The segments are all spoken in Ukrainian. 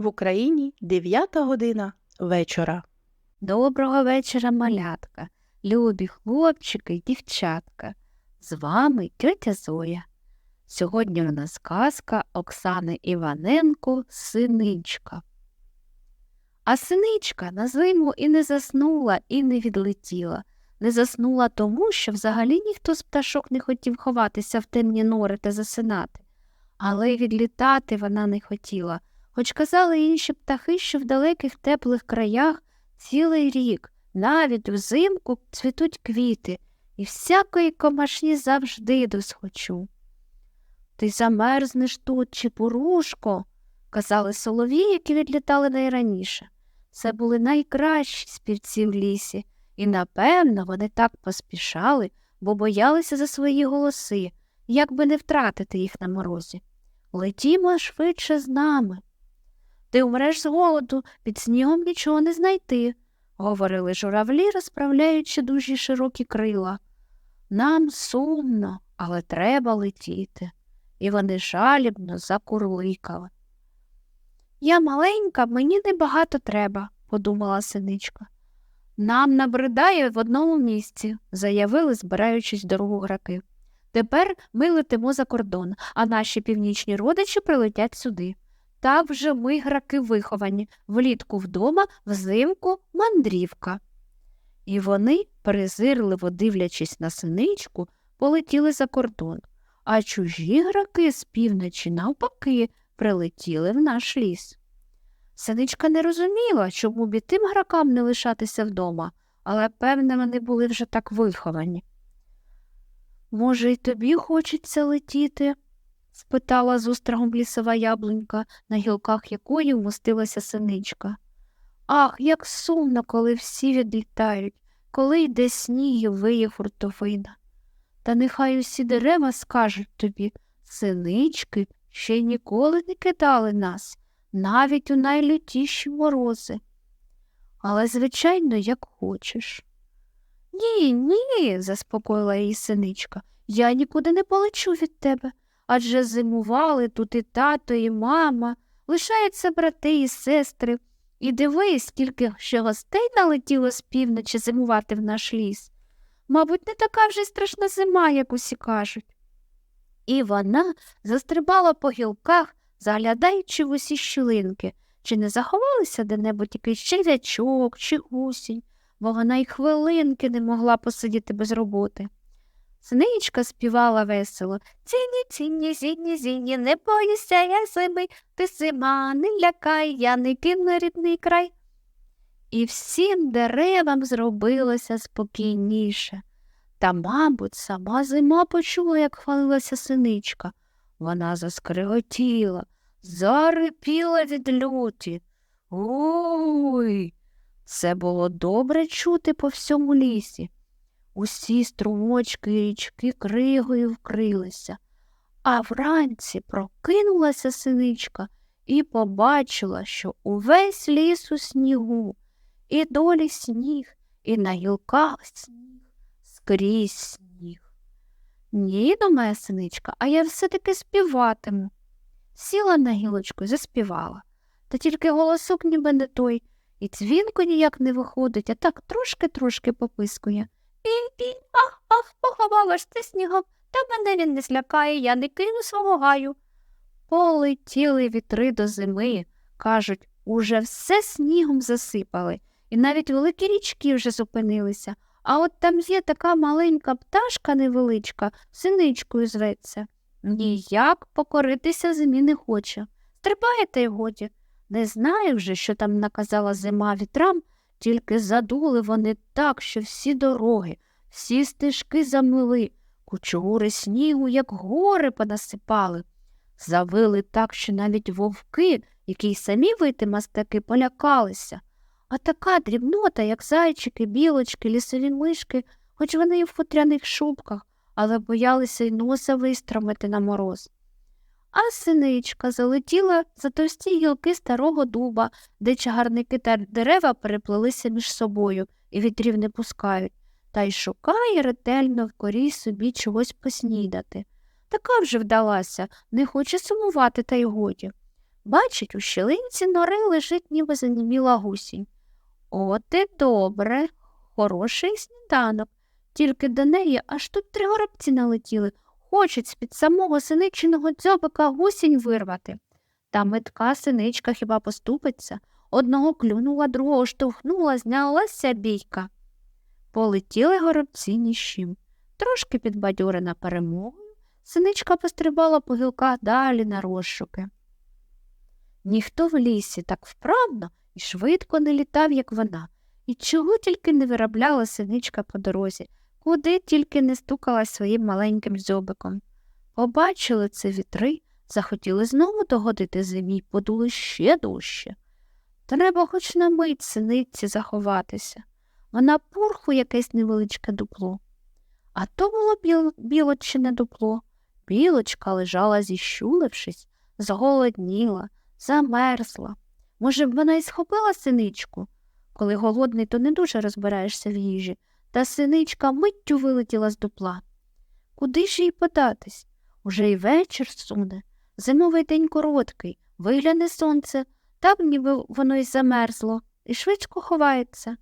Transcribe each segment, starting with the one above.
В Україні 9 година вечора. Доброго вечора, малятка, любі хлопчики й дівчатка. З вами тьотя Зоя. Сьогодні у нас казка Оксани Іваненко Синичка. А синичка на зиму і не заснула, і не відлетіла. Не заснула тому, що взагалі ніхто з пташок не хотів ховатися в темні нори та засинати. Але й відлітати вона не хотіла, хоч казали інші птахи, що в далеких теплих краях цілий рік, навіть взимку цвітуть квіти, і всякої комашні завжди досхочу. Ти замерзнеш тут, чепурушко, казали солов'ї, які відлітали найраніше. Це були найкращі співці в лісі, і, напевно, вони так поспішали, бо боялися за свої голоси, як би не втратити їх на морозі. Летімо швидше з нами. Ти умреш з голоду, під снігом нічого не знайти, говорили журавлі, розправляючи дуже широкі крила. Нам сумно, але треба летіти. І вони жалібно закурликали. Я маленька, мені небагато треба, подумала синичка. Нам набридає в одному місці, заявили, збираючись дорогу граки. Тепер ми летимо за кордон, а наші північні родичі прилетять сюди. Так вже ми граки виховані, влітку вдома, взимку мандрівка. І вони, презирливо дивлячись на синичку, полетіли за кордон, а чужі граки з півночі, навпаки, прилетіли в наш ліс. Синичка не розуміла, чому б і тим гракам не лишатися вдома, але, певне, вони були вже так виховані. Може, й тобі хочеться летіти? Спитала з острагом лісова яблунька, на гілках якої вмостилася синичка. Ах, як сумно, коли всі відлітають, коли йде сніг і виє фуртовина. Та нехай усі дерева скажуть тобі, синички ще ніколи не кидали нас, навіть у найлютіші морози. Але, звичайно, як хочеш. Ні, ні, заспокоїла її синичка, я нікуди не полечу від тебе. Адже зимували тут і тато, і мама, лишаються брати і сестри. І дивись, скільки ще гостей налетіло з півночі зимувати в наш ліс. Мабуть, не така вже страшна зима, як усі кажуть. І вона застрибала по гілках, заглядаючи в усі щілинки, чи не заховалися де-небудь якийсь черв'ячок чи гусінь, бо вона й хвилинки не могла посидіти без роботи. Синичка співала весело Ціні, ціні, зіні, зіні, не боюся я зими, ти зима, не лякай, я не кину рідний край. І всім деревам зробилося спокійніше. Та, мабуть, сама зима почула, як хвалилася синичка. Вона заскриготіла, зарипіла від люті. Ой. Це було добре чути по всьому лісі. Усі струмочки і річки кригою вкрилися, а вранці прокинулася синичка і побачила, що увесь ліс у снігу, і долі сніг, і на гілках сніг, скрізь сніг. Ні, думає синичка, а я все-таки співатиму. Сіла на гілочку заспівала, та тільки голосок ніби не той, і дзвінко ніяк не виходить, а так трошки-трошки попискує. Пінь-пінь, ах, ах, поховала ж ти снігом, та мене він не злякає, я не кину свого гаю. Полетіли вітри до зими, кажуть, уже все снігом засипали, і навіть великі річки вже зупинилися, а от там є така маленька пташка невеличка, синичкою зветься. Ніяк покоритися зимі не хоче. Стрибає й годі. Не знаю вже, що там наказала зима вітрам, тільки задули вони так, що всі дороги, всі стежки замили, кучури снігу, як гори понасипали. Завили так, що навіть вовки, які й самі вити мастаки, полякалися. А така дрібнота, як зайчики, білочки, лісові мишки, хоч вони й в хутряних шубках, але боялися й носа вистромити на мороз. А синичка залетіла за товсті гілки старого дуба, де чагарники та дерева переплелися між собою і вітрів не пускають, та й шукає ретельно в корі собі чогось поснідати. Така вже вдалася, не хоче сумувати, та й годі. Бачить, у щілинці нори лежить ніби заніміла гусінь. От і добре, хороший сніданок. Тільки до неї аж тут три горобці налетіли, хочуть з-під самого синичиного дзьобика гусінь вирвати. Та метка синичка хіба поступиться, одного клюнула, другого штовхнула, знялася бійка. Полетіли горобці ні з чим. Трошки підбадьорена перемогою, синичка пострибала по гілках далі на розшуки. Ніхто в лісі так вправно і швидко не літав, як вона, і чого тільки не виробляла синичка по дорозі, куди тільки не стукала своїм маленьким дзьобиком. Побачили це вітри, захотіли знову догодити зимі подули ще дужче. Треба хоч на мить синиці заховатися. Вона пурху якесь невеличке дупло. А то було біл... білочине дупло. Білочка лежала зіщулившись, зголодніла, замерзла. Може б, вона й схопила синичку? Коли голодний, то не дуже розбираєшся в їжі, та синичка миттю вилетіла з дупла. Куди ж їй податись? Уже й вечір суне, зимовий день короткий, вигляне сонце, так ніби воно й замерзло, і швидко ховається.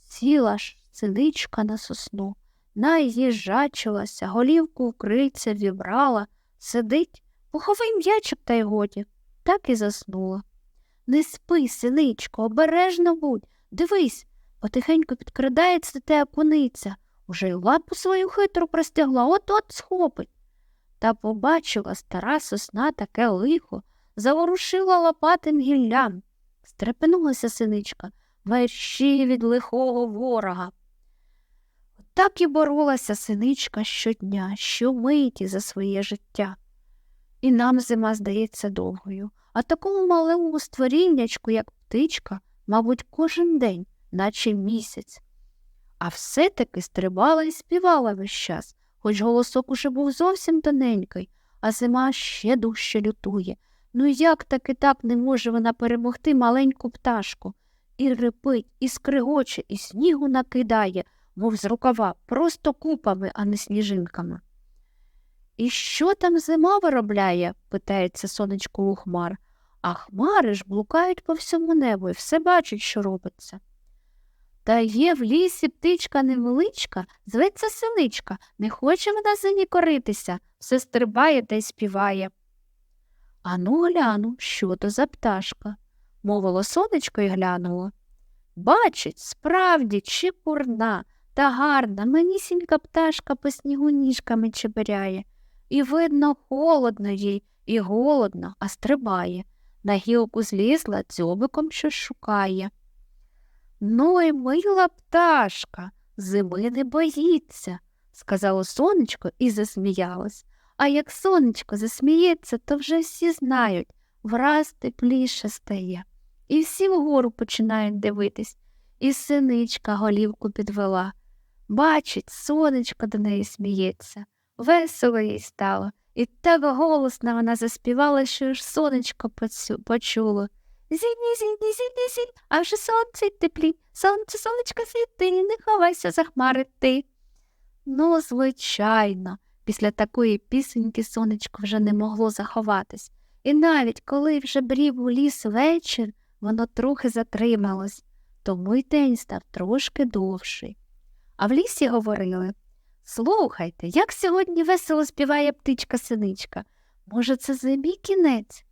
Сіла ж синичка на сосну, наїжачилася, голівку в крильця вібрала, сидить, пуховий м'ячик та й годі, так і заснула. Не спи, синичко, обережно будь, дивись, потихеньку підкрадається те куниця, уже й лапу свою хитру простягла, от-от схопить. Та побачила стара сосна таке лихо, заворушила лопатим гіллям. Стрепенулася синичка, мерщі від лихого ворога. Так і боролася синичка щодня, щомиті за своє життя. І нам зима здається довгою, а такому малому створіннячку, як птичка, мабуть, кожен день, наче місяць. А все-таки стрибала і співала весь час, хоч голосок уже був зовсім тоненький, а зима ще дужче лютує. Ну як таки так не може вона перемогти маленьку пташку? І репить, і скригоче, і снігу накидає, мов з рукава, просто купами, а не сніжинками. І що там зима виробляє? питається сонечко у хмар, а хмари ж блукають по всьому небу і все бачать, що робиться. Та є в лісі птичка невеличка, зветься синичка, не хоче вона зимі коритися, все стрибає та й співає. Ану гляну, що то за пташка, мовило сонечко і глянуло. Бачить, справді, чепурна та гарна, манісінька пташка по снігу ніжками чеберяє. І, видно, холодно їй, і голодно, а стрибає. На гілку злізла, дзьобиком щось шукає. Ну й мила пташка, зими не боїться, сказало сонечко і засміялось. А як сонечко засміється, то вже всі знають, враз тепліше стає. І всі вгору починають дивитись, і синичка голівку підвела. Бачить, сонечко до неї сміється. Весело їй стало, і так голосно вона заспівала, що ж сонечко почуло. Зінні, зінні, зінні, зінь, а вже сонце й теплі, сонце, сонечко світи, не ховайся за хмари ти. Ну, звичайно, після такої пісеньки сонечко вже не могло заховатись, і навіть коли вже брів у ліс вечір, воно трохи затрималось, тому й день став трошки довший. А в лісі говорили Слухайте, як сьогодні весело співає птичка синичка. Може, це зимі кінець?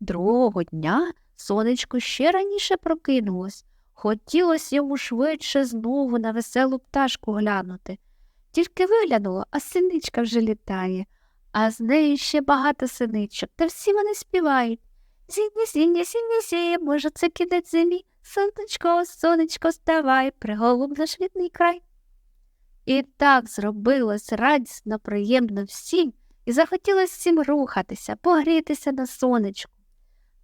Другого дня сонечко ще раніше прокинулось. Хотілося йому швидше знову на веселу пташку глянути. Тільки виглянуло, а синичка вже літає, а з нею ще багато синичок, та всі вони співають. Зінні, зінні, зінні, зінні, може, це кінець зимі. Сонечко, сонечко, ставай, приголуб наш рідний край. І так зробилось радісно, приємно всім, і захотілося всім рухатися, погрітися на сонечку.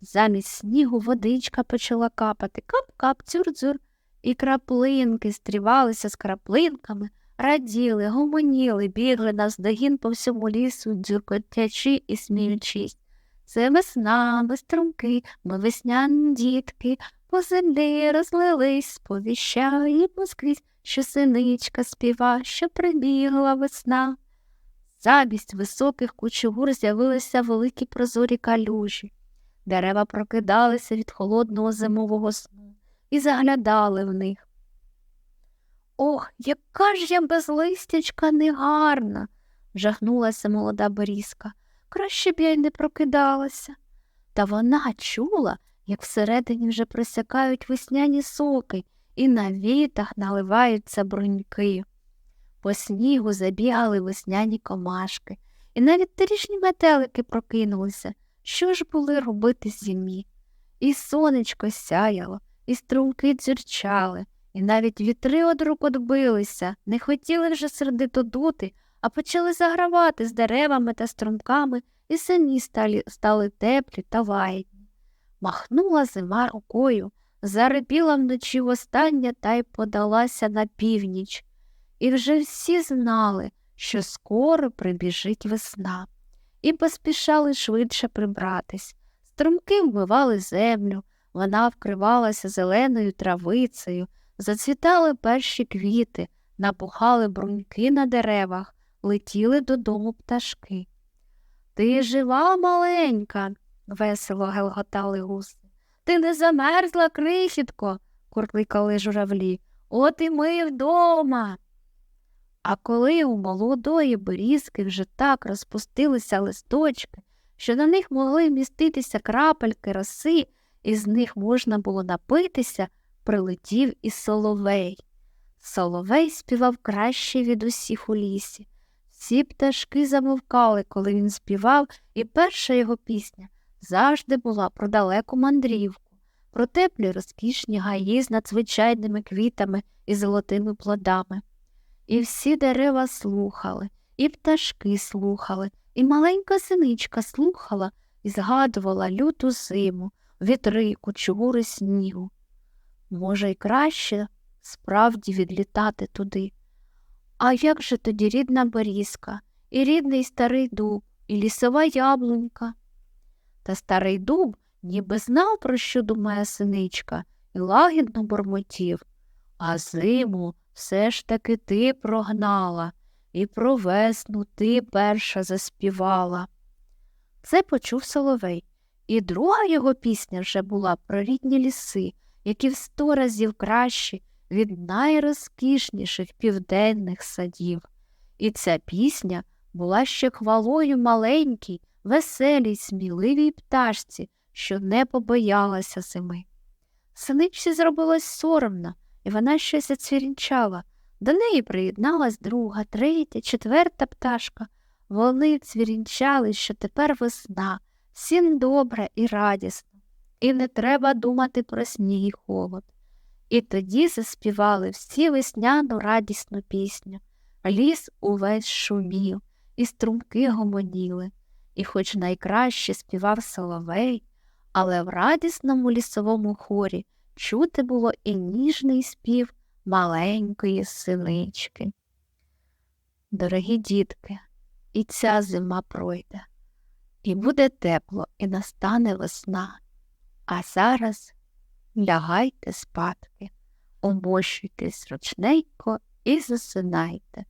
Замість снігу водичка почала капати кап-кап, дзюр-дзюр, і краплинки стрівалися з краплинками, раділи, гомоніли, бігли навздогін по всьому лісу, дзюркотячи і сміючись. Це весна, ми струмки, ми весняні дітки, по землі розлились, сповіщаємо скрізь, що синичка співа, що прибігла весна. Замість високих кучугур з'явилися великі прозорі калюжі. Дерева прокидалися від холодного зимового сну і заглядали в них. Ох, яка ж я без листячка негарна, жахнулася молода берізка. Краще б я й не прокидалася. Та вона чула, як всередині вже просякають весняні соки, і на вітах наливаються бруньки. По снігу забігали весняні комашки, і навіть торішні метелики прокинулися. Що ж були робити зимі? І сонечко сяяло, і струмки дзюрчали, і навіть вітри од рук одбилися, не хотіли вже сердито дути, а почали загравати з деревами та струмками, і самі стали, стали теплі та лагідні. Махнула зима рукою, зарипіла вночі востаннє та й подалася на північ. І вже всі знали, що скоро прибіжить весна, і поспішали швидше прибратись. Струмки вмивали землю, вона вкривалася зеленою травицею, зацвітали перші квіти, напухали бруньки на деревах, летіли додому пташки. Ти жива, маленька, весело гелготали гуси. Ти не замерзла, крихітко, куркликали журавлі. От і ми вдома. А коли у молодої берізки вже так розпустилися листочки, що на них могли вміститися крапельки роси, і з них можна було напитися, прилетів і соловей. Соловей співав краще від усіх у лісі. Всі пташки замовкали, коли він співав, і перша його пісня завжди була про далеку мандрівку, про теплі розкішні гаї з надзвичайними квітами і золотими плодами. І всі дерева слухали, і пташки слухали, і маленька синичка слухала і згадувала люту зиму, вітри, кучугури снігу. Може, й краще справді відлітати туди. А як же тоді рідна берізка, і рідний старий дуб, і лісова яблунька? Та старий дуб ніби знав, про що думає синичка, і лагідно бурмотів. А зиму все ж таки ти прогнала, і про весну ти перша заспівала. Це почув соловей, і друга його пісня вже була про рідні ліси, які в сто разів кращі від найрозкішніших південних садів. І ця пісня була ще хвалою маленькій, веселій, сміливій пташці, що не побоялася зими. Синичці зробилось соромно, і вона щось зацвірінчала. До неї приєдналась друга, третя, четверта пташка. Вони цвірінчали, що тепер весна, всім добре і радісно, і не треба думати про сніг і холод. І тоді заспівали всі весняну радісну пісню. Ліс увесь шумів, і струмки гомоніли, і хоч найкраще співав соловей, але в радісному лісовому хорі чути було і ніжний спів маленької синички. Дорогі дітки, і ця зима пройде, і буде тепло, і настане весна. А зараз лягайте спадки, умощуйтесь ручненько і засинайте.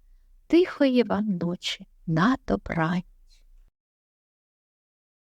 Тихої вам ночі на добрань.